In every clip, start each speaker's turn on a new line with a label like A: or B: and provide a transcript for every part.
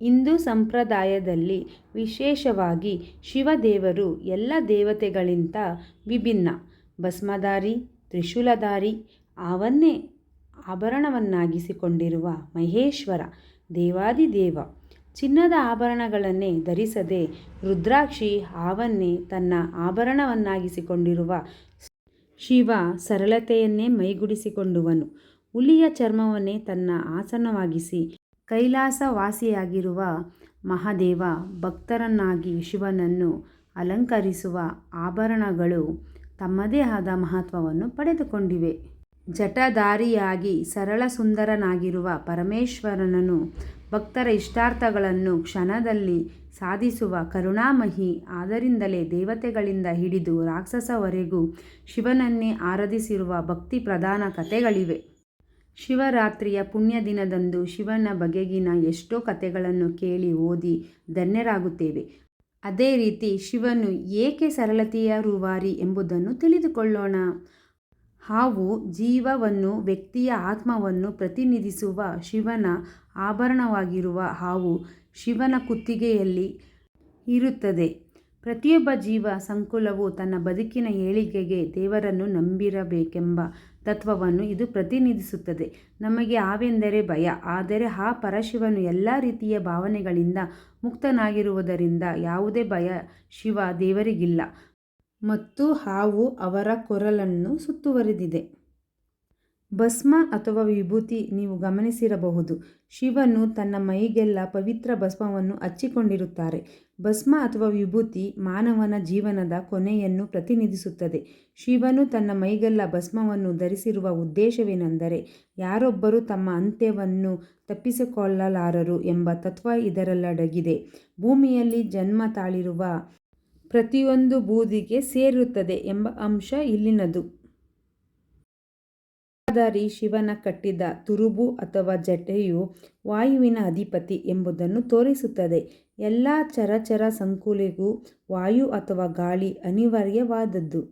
A: ಹಿಂದೂ ಸಂಪ್ರದಾಯದಲ್ಲಿ ವಿಶೇಷವಾಗಿ ಶಿವದೇವರು ಎಲ್ಲ ದೇವತೆಗಳಿಗಿಂತ ವಿಭಿನ್ನ. ಭಸ್ಮಧಾರಿ, ತ್ರಿಶೂಲಧಾರಿ, ಅವನ್ನೇ ಆಭರಣವನ್ನಾಗಿಸಿಕೊಂಡಿರುವ ಮಹೇಶ್ವರ ದೇವಾದಿದೇವ ಚಿನ್ನದ ಆಭರಣಗಳನ್ನೇ ಧರಿಸದೆ ರುದ್ರಾಕ್ಷಿ ಹಾವನ್ನೇ ತನ್ನ ಆಭರಣವನ್ನಾಗಿಸಿಕೊಂಡಿರುವ ಶಿವ ಸರಳತೆಯನ್ನೇ ಮೈಗೂಡಿಸಿಕೊಂಡುವನು ಹುಲಿಯ ಚರ್ಮವನ್ನೇ ತನ್ನ ಆಸನವಾಗಿಸಿ ಕೈಲಾಸವಾಸಿಯಾಗಿರುವ ಮಹಾದೇವ. ಭಕ್ತರನ್ನಾಗಿ ಶಿವನನ್ನು ಅಲಂಕರಿಸುವ ಆಭರಣಗಳು ತಮ್ಮದೇ ಆದ ಮಹತ್ವವನ್ನು ಪಡೆದುಕೊಂಡಿವೆ. ಜಟಧಾರಿಯಾಗಿ ಸರಳ ಸುಂದರನಾಗಿರುವ ಪರಮೇಶ್ವರನನು ಭಕ್ತರ ಇಷ್ಟಾರ್ಥಗಳನ್ನು ಕ್ಷಣದಲ್ಲಿ ಸಾಧಿಸುವ ಕರುಣಾಮಹಿ ಆದ್ದರಿಂದಲೇ ದೇವತೆಗಳಿಂದ ಹಿಡಿದು ರಾಕ್ಷಸವರೆಗೂ ಶಿವನನ್ನೇ ಆರಾಧಿಸಿರುವ ಭಕ್ತಿ ಪ್ರಧಾನ ಕಥೆಗಳಿವೆ. ಶಿವರಾತ್ರಿಯ ಪುಣ್ಯ ದಿನದಂದು ಶಿವನ ಬಗೆಗಿನ ಎಷ್ಟೋ ಕಥೆಗಳನ್ನು ಕೇಳಿ ಓದಿ ಧನ್ಯರಾಗುತ್ತೇವೆ. ಅದೇ ರೀತಿ ಶಿವನು ಏಕೆ ಸರಳತೆಯ ರೂವಾರಿ ಎಂಬುದನ್ನು ತಿಳಿದುಕೊಳ್ಳೋಣ. ಹಾವು ಜೀವವನ್ನು, ವ್ಯಕ್ತಿಯ ಆತ್ಮವನ್ನು ಪ್ರತಿನಿಧಿಸುವ ಶಿವನ ಆಭರಣವಾಗಿರುವ ಹಾವು ಶಿವನ ಕುತ್ತಿಗೆಯಲ್ಲಿ ಇರುತ್ತದೆ. ಪ್ರತಿಯೊಬ್ಬ ಜೀವ ಸಂಕುಲವು ತನ್ನ ಬದುಕಿನ ಏಳಿಗೆಗೆ ದೇವರನ್ನು ನಂಬಿರಬೇಕೆಂಬ ತತ್ವವನ್ನು ಇದು ಪ್ರತಿನಿಧಿಸುತ್ತದೆ. ನಮಗೆ ಹಾವೆಂದರೆ ಭಯ. ಆದರೆ ಆ ಪರಶಿವನು ಎಲ್ಲ ರೀತಿಯ ಭಾವನೆಗಳಿಂದ ಮುಕ್ತನಾಗಿರುವುದರಿಂದ ಯಾವುದೇ ಭಯ ಶಿವ ದೇವರಿಗಿಲ್ಲ ಮತ್ತು ಹಾವು ಅವರ ಕೊರಲನ್ನು ಸುತ್ತುವರಿದಿದೆ. ಭಸ್ಮ ಅಥವಾ ವಿಭೂತಿ ನೀವು ಗಮನಿಸಿರಬಹುದು ಶಿವನು ತನ್ನ ಮೈಗೆಲ್ಲ ಪವಿತ್ರ ಭಸ್ಮವನ್ನು ಹಚ್ಚಿಕೊಂಡಿರುತ್ತಾರೆ. ಭಸ್ಮ ಅಥವಾ ವಿಭೂತಿ ಮಾನವನ ಜೀವನದ ಕೊನೆಯನ್ನು ಪ್ರತಿನಿಧಿಸುತ್ತದೆ. ಶಿವನು ತನ್ನ ಮೈಗೆಲ್ಲ ಭಸ್ಮವನ್ನು ಧರಿಸಿರುವ ಉದ್ದೇಶವೇನೆಂದರೆ, ಯಾರೊಬ್ಬರು ತಮ್ಮ ಅಂತ್ಯವನ್ನು ತಪ್ಪಿಸಿಕೊಳ್ಳಲಾರರು ಎಂಬ ತತ್ವ ಇದರಲ್ಲಡಗಿದೆ. ಭೂಮಿಯಲ್ಲಿ ಜನ್ಮ ತಾಳಿರುವ ಪ್ರತಿಯೊಂದು ಬೂದಿಗೆ ಸೇರುತ್ತದೆ ಎಂಬ ಅಂಶ ಇಲ್ಲಿನದು. ಜಟಾಧಾರಿ ಶಿವನ ಕಟ್ಟಿದ ತುರುಬು ಅಥವಾ ಜಟೆಯು ವಾಯುವಿನ ಅಧಿಪತಿ ಎಂಬುದನ್ನು ತೋರಿಸುತ್ತದೆ. ಎಲ್ಲ ಚರಚರ ಸಂಕುಲಿಗೂ ವಾಯು ಅಥವಾ ಗಾಳಿ ಅನಿವಾರ್ಯವಾದದ್ದು.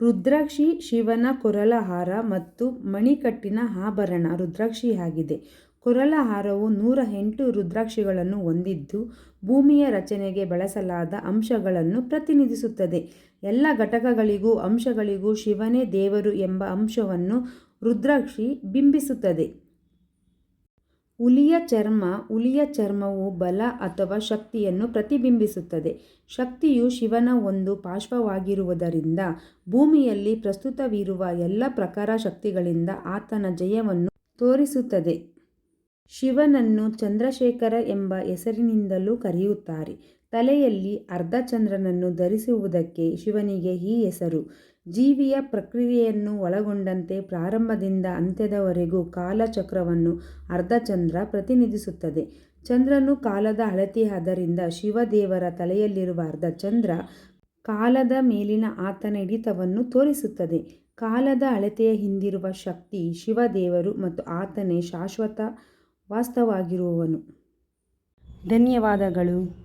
A: ರುದ್ರಾಕ್ಷಿ ಶಿವನ ಕೊರಲಹಾರ ಮತ್ತು ಮಣಿಕಟ್ಟಿನ ಆಭರಣ ರುದ್ರಾಕ್ಷಿಯಾಗಿದೆ. ಕೊರಳ ಹಾರವು ನೂರ ಎಂಟು ರುದ್ರಾಕ್ಷಿಗಳನ್ನು ಹೊಂದಿದ್ದು, ಭೂಮಿಯ ರಚನೆಗೆ ಬಳಸಲಾದ ಅಂಶಗಳನ್ನು ಪ್ರತಿನಿಧಿಸುತ್ತದೆ. ಎಲ್ಲ ಘಟಕಗಳಿಗೂ ಅಂಶಗಳಿಗೂ ಶಿವನೇ ದೇವರು ಎಂಬ ಅಂಶವನ್ನು ರುದ್ರಾಕ್ಷಿ ಬಿಂಬಿಸುತ್ತದೆ. ಹುಲಿಯ ಚರ್ಮ ಹುಲಿಯ ಚರ್ಮವು ಬಲ ಅಥವಾ ಶಕ್ತಿಯನ್ನು ಪ್ರತಿಬಿಂಬಿಸುತ್ತದೆ. ಶಕ್ತಿಯು ಶಿವನ ಒಂದು ಪಾರ್ಶ್ವವಾಗಿರುವುದರಿಂದ ಭೂಮಿಯಲ್ಲಿ ಪ್ರಸ್ತುತವಿರುವ ಎಲ್ಲ ಪ್ರಕಾರ ಶಕ್ತಿಗಳಿಂದ ಆತನ ಜಯವನ್ನು ತೋರಿಸುತ್ತದೆ. ಶಿವನನ್ನು ಚಂದ್ರಶೇಖರ ಎಂಬ ಹೆಸರಿನಿಂದಲೂ ಕರೆಯುತ್ತಾರೆ. ತಲೆಯಲ್ಲಿ ಅರ್ಧಚಂದ್ರನನ್ನು ಧರಿಸುವುದಕ್ಕೆ ಶಿವನಿಗೆ ಈ ಹೆಸರು. ಜೀವಿಯ ಪ್ರಕ್ರಿಯೆಯನ್ನು ಒಳಗೊಂಡಂತೆ ಪ್ರಾರಂಭದಿಂದ ಅಂತ್ಯದವರೆಗೂ ಕಾಲ ಚಕ್ರವನ್ನು ಅರ್ಧಚಂದ್ರ ಪ್ರತಿನಿಧಿಸುತ್ತದೆ. ಚಂದ್ರನು ಕಾಲದ ಅಳತೆಯಾದ್ದರಿಂದ ಶಿವದೇವರ ತಲೆಯಲ್ಲಿರುವ ಅರ್ಧಚಂದ್ರ ಕಾಲದ ಮೇಲಿನ ಆತನ ಹಿಡಿತವನ್ನು ತೋರಿಸುತ್ತದೆ. ಕಾಲದ ಅಳತೆಯ ಹಿಂದಿರುವ ಶಕ್ತಿ ಶಿವದೇವರು ಮತ್ತು ಆತನೇ ಶಾಶ್ವತ ವಾಸ್ತವವಾಗಿರುವವನು. ಧನ್ಯವಾದಗಳು.